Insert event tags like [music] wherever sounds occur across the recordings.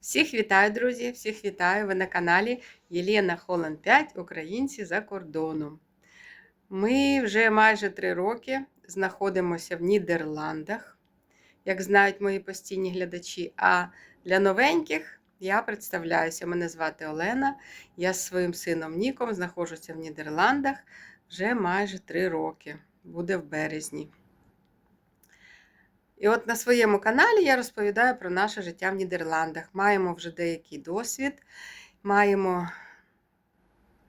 Всіх вітаю, друзі! Всіх вітаю! Ви на каналі Єлена Холланд 5 Українці за кордоном. Ми вже майже три роки знаходимося в Нідерландах, як знають мої постійні глядачі. А для новеньких я представляюся. Мене звати Олена. Я з своїм сином Ніком знаходжуся в Нідерландах вже майже три роки. Буде в березні. І от на своєму каналі я розповідаю про наше життя в Нідерландах. Маємо вже деякий досвід, маємо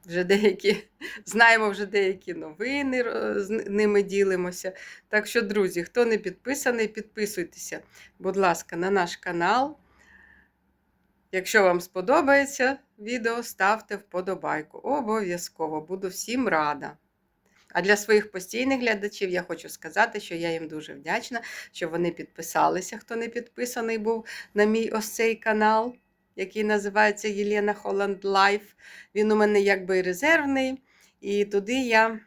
вже деякі, знаємо вже деякі новини, з ними ділимося. Так що, друзі, хто не підписаний, підписуйтеся, будь ласка, на наш канал. Якщо вам сподобається відео, ставте вподобайку. Обов'язково буду всім рада. А для своїх постійних глядачів я хочу сказати, що я їм дуже вдячна, що вони підписалися, хто не підписаний був на мій ось цей канал, який називається Єлена Холланд Лайф. Він у мене якби резервний. І туди я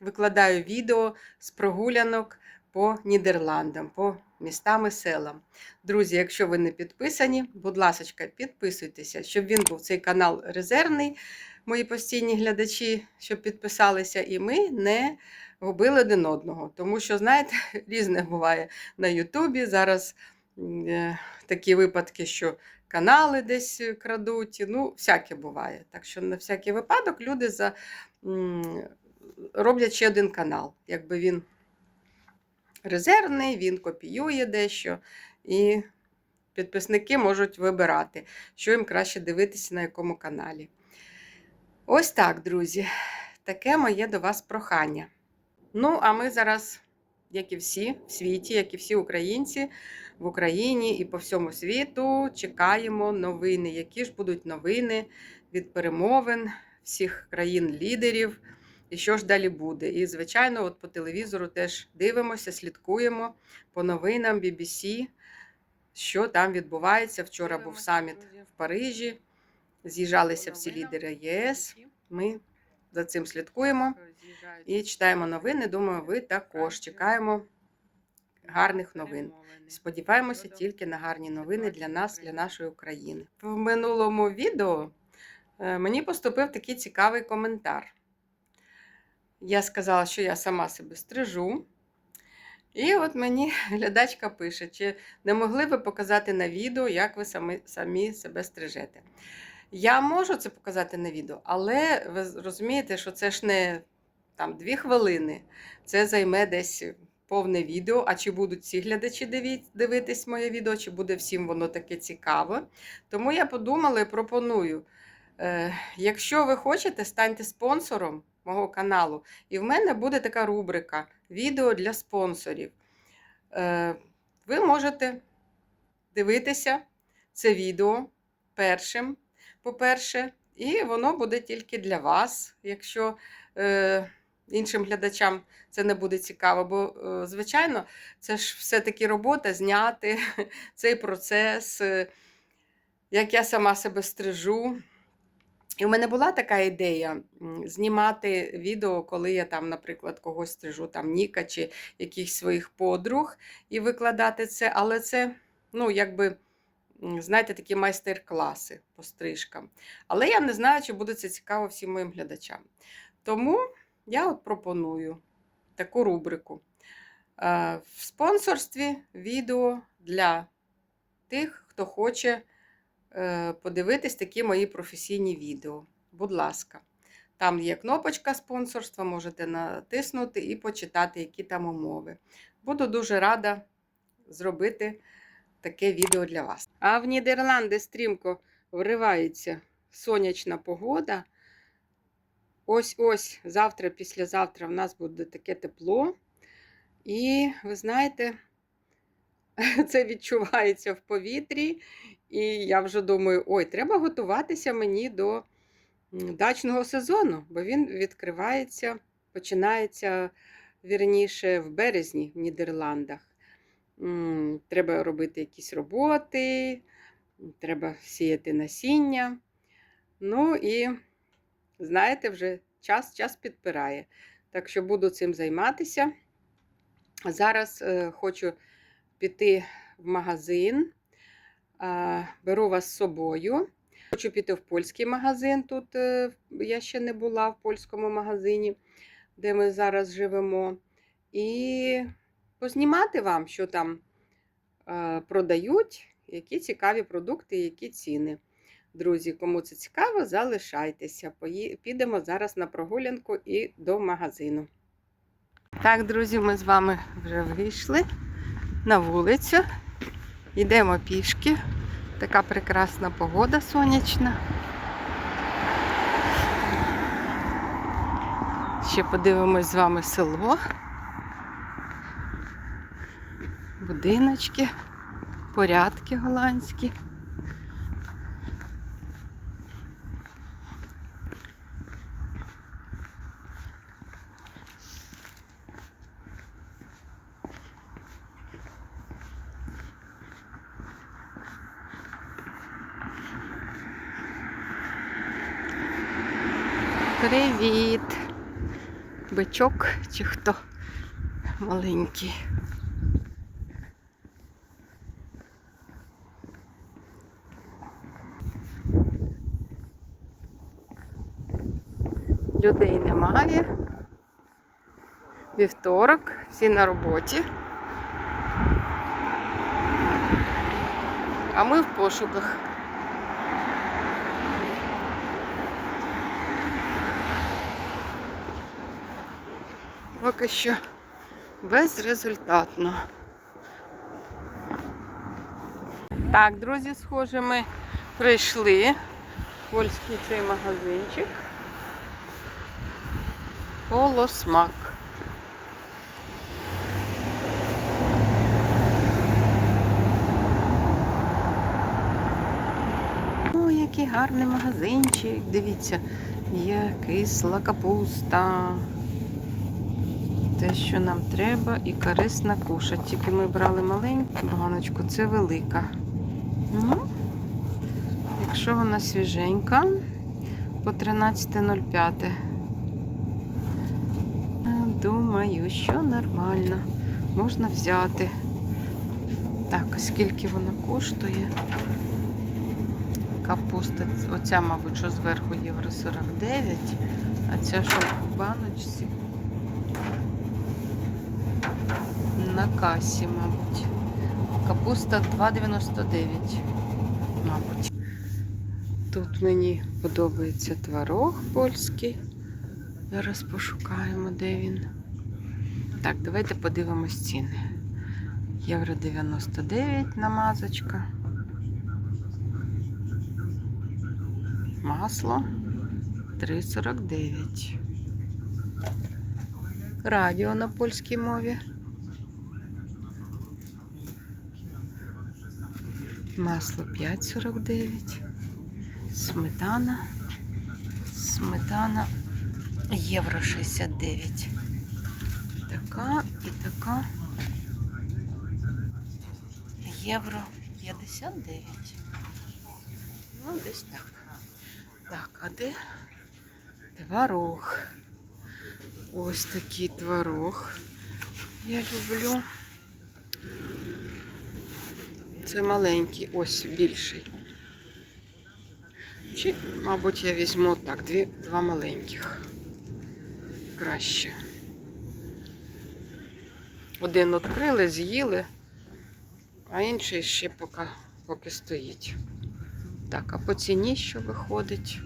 викладаю відео з прогулянок по Нідерландам, по містам селам. Друзі, якщо ви не підписані, будь ласка, підписуйтеся, щоб він був цей канал резервний мої постійні глядачі, щоб підписалися, і ми не губили один одного. Тому що, знаєте, [laughs] різне буває на Ютубі. Зараз е, такі випадки, що канали десь крадуть, ну, всяке буває. Так що на всякий випадок люди за, м, роблять ще один канал. Якби він резервний, він копіює дещо. І підписники можуть вибирати, що їм краще дивитися на якому каналі. Ось так, друзі, таке моє до вас прохання. Ну, а ми зараз, як і всі в світі, як і всі українці в Україні і по всьому світу, чекаємо новини. Які ж будуть новини від перемовин всіх країн-лідерів, і що ж далі буде. І, звичайно, от по телевізору теж дивимося, слідкуємо по новинам BBC, що там відбувається. Вчора був саміт в Парижі. З'їжджалися всі лідери ЄС. Ми за цим слідкуємо і читаємо новини. Думаю, ви також чекаємо гарних новин. Сподіваємося тільки на гарні новини для нас, для нашої України. В минулому відео е, мені поступив такий цікавий коментар. Я сказала, що я сама себе стрижу. І от мені [laughs] глядачка пише, чи не могли ви показати на відео, як ви самі, самі себе стрижете. Я можу це показати на відео, але ви розумієте, що це ж не там дві хвилини. Це займе десь повне відео. А чи будуть всі глядачі дивитись моє відео, чи буде всім воно таке цікаво. Тому я подумала і пропоную. Е, Якщо ви хочете, станьте спонсором мого каналу. І в мене буде така рубрика відео для спонсорів. Е, Ви можете дивитися це відео першим по-перше, і воно буде тільки для вас, якщо е, іншим глядачам це не буде цікаво. Бо, е, звичайно, це ж все-таки робота зняти [laughs] цей процес, е, як я сама себе стрижу. І в мене була така ідея знімати відео, коли я там, наприклад, когось стрижу, там Ніка чи якихось своїх подруг, і викладати це, але це, ну, якби знаєте, такі майстер-класи по стрижкам. Але я не знаю, чи буде це цікаво всім моїм глядачам. Тому я от пропоную таку рубрику. Е, в спонсорстві відео для тих, хто хоче е, подивитись такі мої професійні відео. Будь ласка, там є кнопочка спонсорства, можете натиснути і почитати, які там умови. Буду дуже рада зробити таке відео для вас. А в Нідерланди стрімко вривається сонячна погода. Ось-ось, завтра, післязавтра в нас буде таке тепло. І, ви знаєте, [laughs] це відчувається в повітрі. І я вже думаю, ой, треба готуватися мені до дачного сезону, бо він відкривається, починається вірніше в березні в Нідерландах. Треба робити якісь роботи, треба сіяти насіння. Ну і, знаєте, вже час час підпирає. Так що буду цим займатися. Зараз е, хочу піти в магазин. а, беру вас з собою. Хочу піти в польський магазин. Тут е, я ще не була в польському магазині, де ми зараз живемо. І познімати вам, що там е, продають, які цікаві продукти, які ціни. Друзі, кому це цікаво, залишайтеся. Підемо зараз на прогулянку і до магазину. Так, друзі, ми з вами вже вийшли на вулицю. Йдемо пішки. Така прекрасна погода сонячна. Ще подивимось з вами село. Будиночки, порядки голландські. Привіт! Бичок чи хто маленький. Людей немає. Вівторок, всі на роботі. А ми в пошуках. Поки що безрезультатно. Так, друзі, схоже, ми прийшли в польський цей магазинчик. Полосмак. О, який гарний магазинчик. Дивіться, є кисла капуста. Те, що нам треба, і корисна кушать. Тільки ми брали маленьку баночку, це велика. Ну, якщо вона свіженька, по 13.05. Думаю, що нормально. Можна взяти. Так, скільки вона коштує? Капуста, оця, мабуть, що зверху євро 49, а ця що в баночці на касі, мабуть. Капуста 2,99, мабуть. Тут мені подобається творог польський. Зараз пошукаємо, де він. Так, давайте подивимось ціни. Євро 99 намазочка. Масло 3,49. Радіо на польській мові. Масло 5,49. Сметана. Сметана євро 69. Така і така. Євро 59. Ну, десь так. Так, а де творог? Ось такий творог. Я люблю. Це маленький, ось більший. Чи, мабуть, я візьму так, дві, два маленьких. Краще. Один відкрили, з'їли, а інший ще поки, поки стоїть. Так, а по ціні що виходить?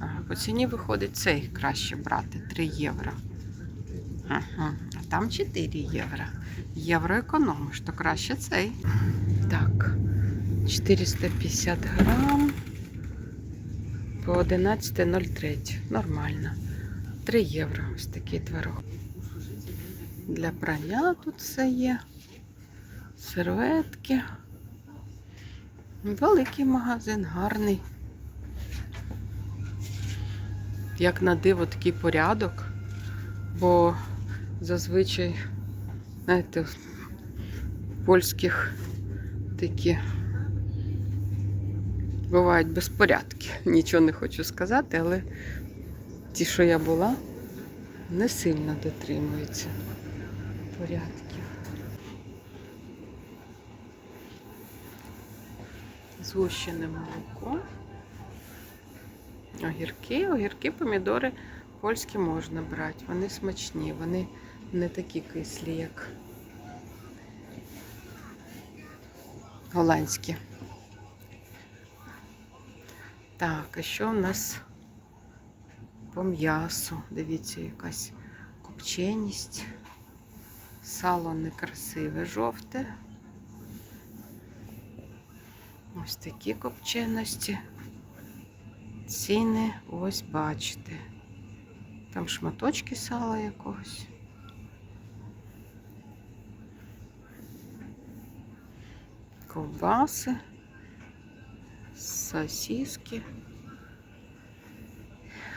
Ага, по ціні виходить цей краще брати 3 євро. Ага, а там 4 євро. Євро економиш, то краще цей. Так, 450 грам по 11.03. Нормально. 3 євро ось такий творог. Для прання тут все є. Серветки. Великий магазин, гарний. Як на диво такий порядок, бо зазвичай, знаєте, в польських такі бувають безпорядки. Нічого не хочу сказати, але ті, що я була, не сильно дотримуються порядків. Згущене молоко. Огірки, огірки, помідори польські можна брати. Вони смачні, вони не такі кислі, як голландські. Так, а що в нас по м'ясу? Дивіться, якась копченість. Сало некрасиве, жовте. Ось такі копченості. Ціни ось бачите. Там шматочки сала якогось. Ковбаси, сосиски.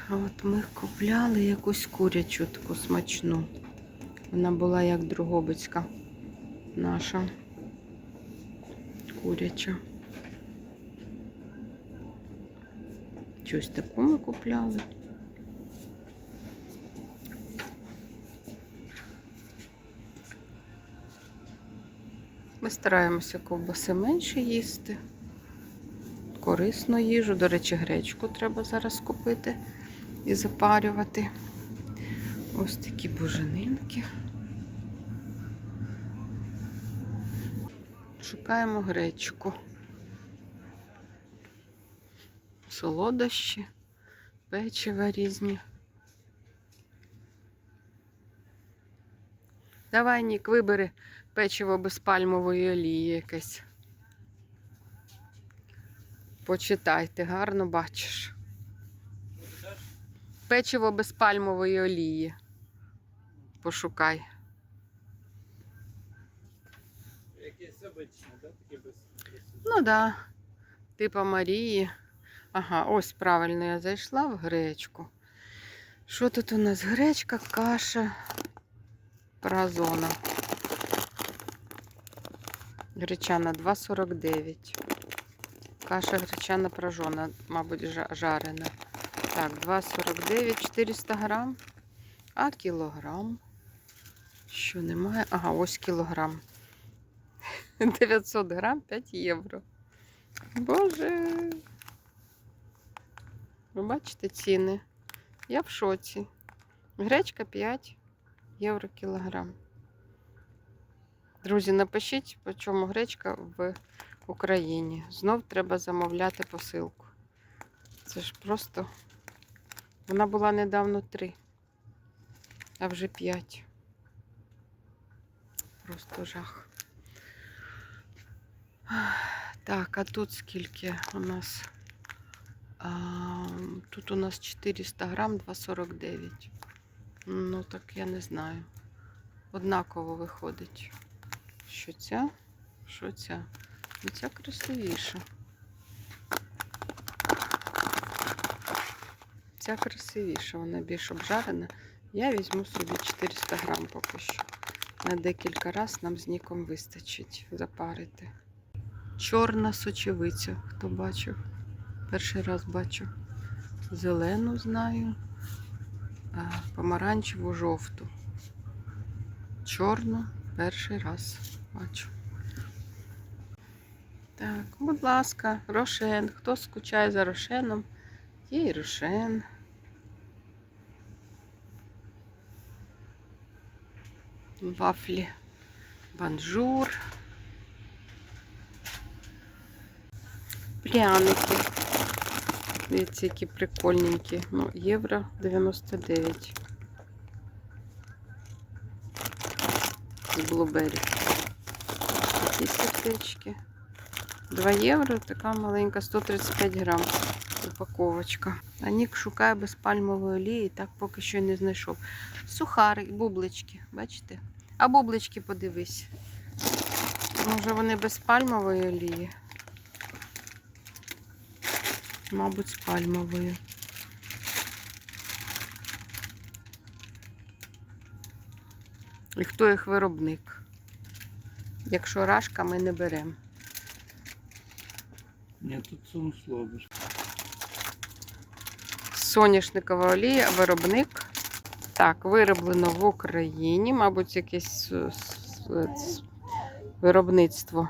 А от ми купляли якусь курячу таку смачну. Вона була як Другобицька наша куряча. Щось таку ми купляли. Ми стараємося ковбаси менше їсти. Корисну їжу. До речі, гречку треба зараз купити і запарювати. Ось такі буженинки. Шукаємо гречку. Солодощі, печива різні. Давай, Нік, вибери печиво без пальмової олії якесь. Почитай, ти гарно бачиш. Печиво без пальмової олії. Пошукай. Якесь обичне, да? Таке без. Ну так, да. типа Марії. Ага, ось правильно я зайшла в гречку. Що тут у нас? Гречка, каша, празона. Гречана 2,49. Каша гречана пражона, мабуть, жарена. Так, 2,49, 400 грам. А кілограм. Що немає? Ага, ось кілограм. [laughs] 900 грам 5 євро. Боже. Ви бачите ціни? Я в шоці. Гречка 5 євро кілограм. Друзі, напишіть, по чому гречка в Україні. Знов треба замовляти посилку. Це ж просто. Вона була недавно 3, а вже 5. Просто жах. Так, а тут скільки у нас? А, тут у нас 400 грам 2,49. Ну, так я не знаю. Однаково виходить. Що ця? Що ця? Ну, ця красивіша. Ця красивіша, вона більш обжарена. Я візьму собі 400 грам поки що. На декілька разів нам з ніком вистачить запарити. Чорна сочевиця, хто бачив. Перший раз бачу. Зелену знаю, помаранчеву жовту. Чорну перший раз бачу. Так, будь ласка, рошен. Хто скучає за рошеном? Є і рошен. Вафлі. Банжур. Пряники. Дивіться, які прикольненькі. Ну, євро 99. З блубері. Такі сердечки. 2 євро, така маленька, 135 грам. Упаковочка. А Нік шукає без пальмової олії, так поки що не знайшов. Сухарик, бублички, бачите? А бублички подивись. Може вони без пальмової олії? Мабуть, з пальмовою. І хто їх виробник? Якщо рашка, ми не беремо. Ні, тут сумслово. Соняшникова олія, виробник. Так, вироблено в Україні, мабуть, якесь е, виробництво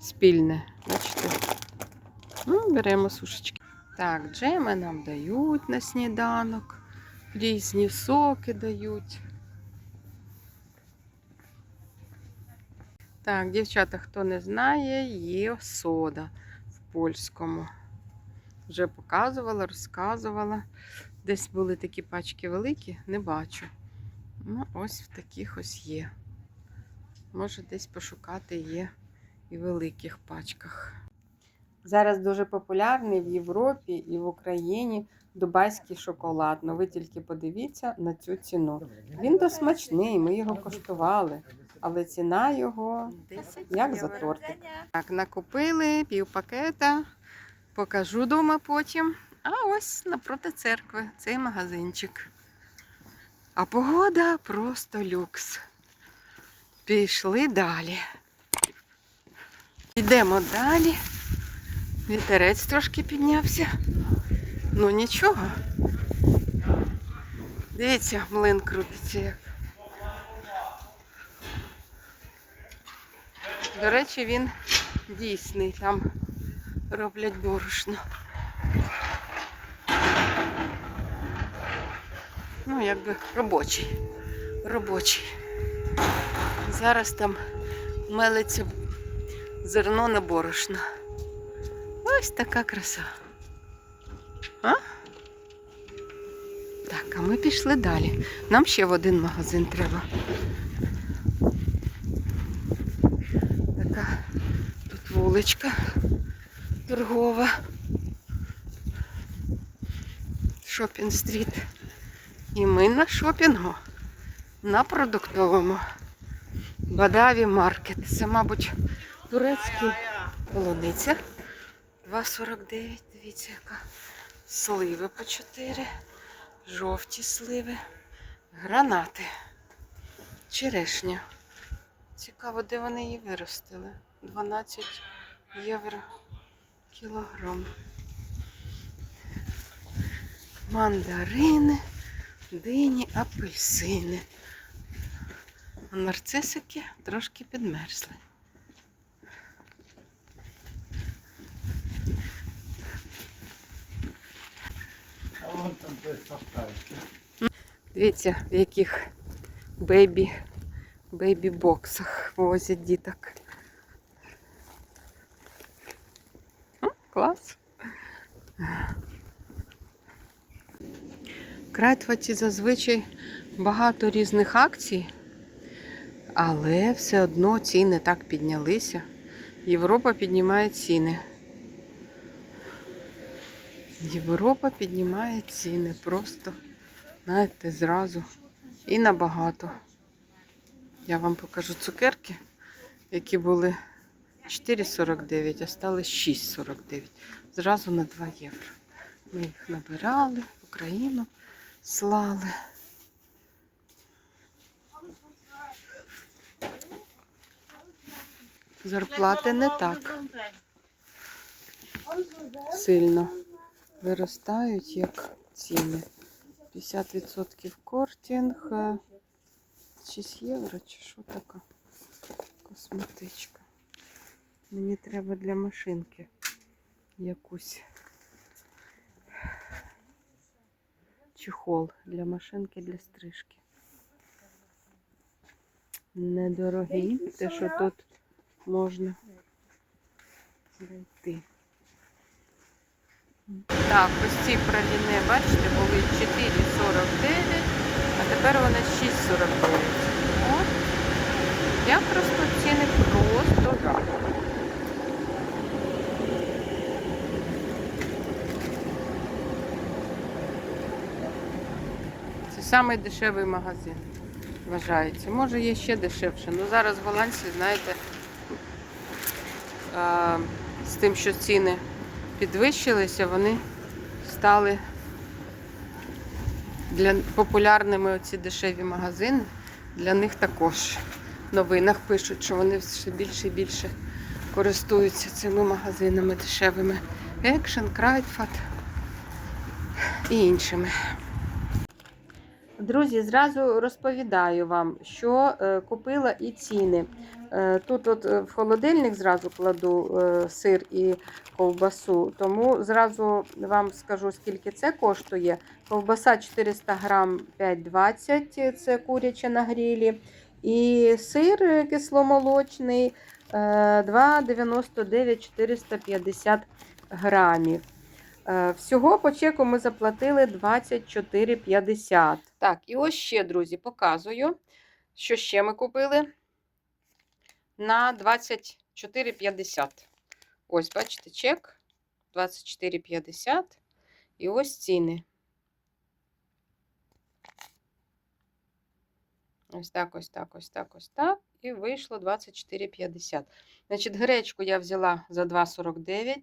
спільне. Бачите? Ну, беремо сушечки. Так, джеми нам дають на сніданок. Різні соки дають. Так, дівчата, хто не знає, є сода в польському. Вже показувала, розказувала. Десь були такі пачки великі, не бачу. Ну, ось в таких ось є. Може, десь пошукати є і в великих пачках. Зараз дуже популярний в Європі і в Україні дубайський шоколад. Ну ви тільки подивіться на цю ціну. Він то смачний, ми його коштували, але ціна його як за тортик. Так, накупили пів пакета, покажу дома потім. А ось напроти церкви цей магазинчик. А погода просто люкс. Пішли далі. Йдемо далі. Вітерець трошки піднявся. Ну нічого. Дивіться, млин крутиться як. До речі, він дійсний, там роблять борошно. Ну, якби робочий. Робочий. Зараз там мелиться зерно на борошно. Ось така краса. А? Так, а ми пішли далі. Нам ще в один магазин треба. Така тут вуличка торгова. Шопінг стріт. І ми на шопінгу. На продуктовому. Бадаві маркет. Це, мабуть, турецький полуниця. 2,49, дивіться, яка. Сливи по 4. Жовті сливи. Гранати. Черешня. Цікаво, де вони її виростили. 12 євро кілограм. Мандарини, дині, апельсини. А нарцисики трошки підмерзли. А вон там савкається. Дивіться, в яких бейбі, бейбі боксах возять діток. Клас. В Крайтваті зазвичай багато різних акцій, але все одно ціни так піднялися. Європа піднімає ціни. Європа піднімає ціни просто, знаєте, зразу і набагато. Я вам покажу цукерки, які були 4,49, а стали 6,49. Зразу на 2 євро. Ми їх набирали, в Україну слали. Зарплати не так сильно виростають, як ціни. 50% кортінг. е, 6 євро чи що така косметичка. Мені треба для машинки якусь чехол для машинки для стрижки. Недорогий, те, що тут можна знайти. Так, ось ці праліни, бачите, були 4,49, а тепер вони 6,49. От. Я просто ціни просто жах. Це самий дешевий магазин, вважається. Може є ще дешевше. Ну зараз в Голландії, знаєте, з тим, що ціни підвищилися, вони стали для популярними оці дешеві магазини. Для них також в новинах пишуть, що вони все більше і більше користуються цими магазинами дешевими. Екшен, Крайтфат і іншими. Друзі, зразу розповідаю вам, що е, купила і ціни. Е, Тут от е, в холодильник зразу кладу сир і ковбасу, тому зразу вам скажу, скільки це коштує. Ковбаса 400 грам 5,20, це куряче на грілі. І сир кисломолочний е, 2,99 450 грамів. Всього по чеку ми заплатили 24,50. Так, і ось ще, друзі, показую, що ще ми купили на 24,50. Ось, бачите, чек 24,50. І ось ціни. Ось так, ось так, ось так, ось так. І вийшло 24,50. Значить, гречку я взяла за 2,49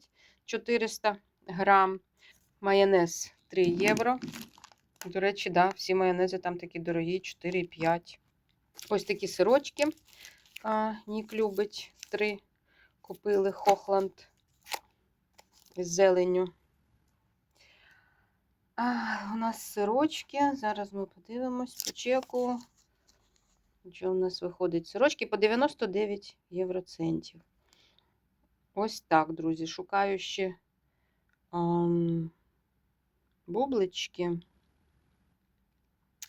400 грам. Майонез 3 євро. До речі, да, всі майонези там такі дорогі, 4,5. Ось такі сирочки. А, Нік любить. Три купили Хохланд з зеленню. А, у нас сирочки. Зараз ми подивимось по чеку. Що у нас виходить? Сирочки по 99 євроцентів. Ось так, друзі. Шукаю ще ам, бублички.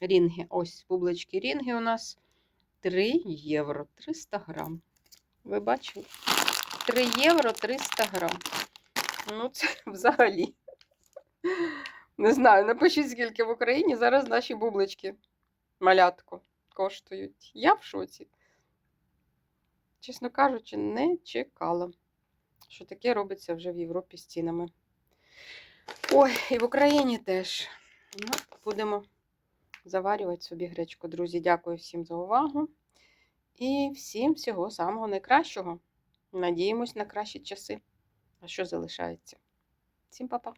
Рінги. Ось бублички рінги у нас 3 євро 300 грам. Ви бачили? 3 євро 300 грам. Ну, це [laughs] взагалі. Не знаю, напишіть, скільки в Україні зараз наші бублички малятко коштують. Я в шоці. Чесно кажучи, не чекала, що таке робиться вже в Європі з цінами. Ой, і в Україні теж. Ну, будемо заварювати собі гречку. Друзі, дякую всім за увагу. І всім всього самого найкращого. Надіємось на кращі часи. А що залишається? Всім па-па!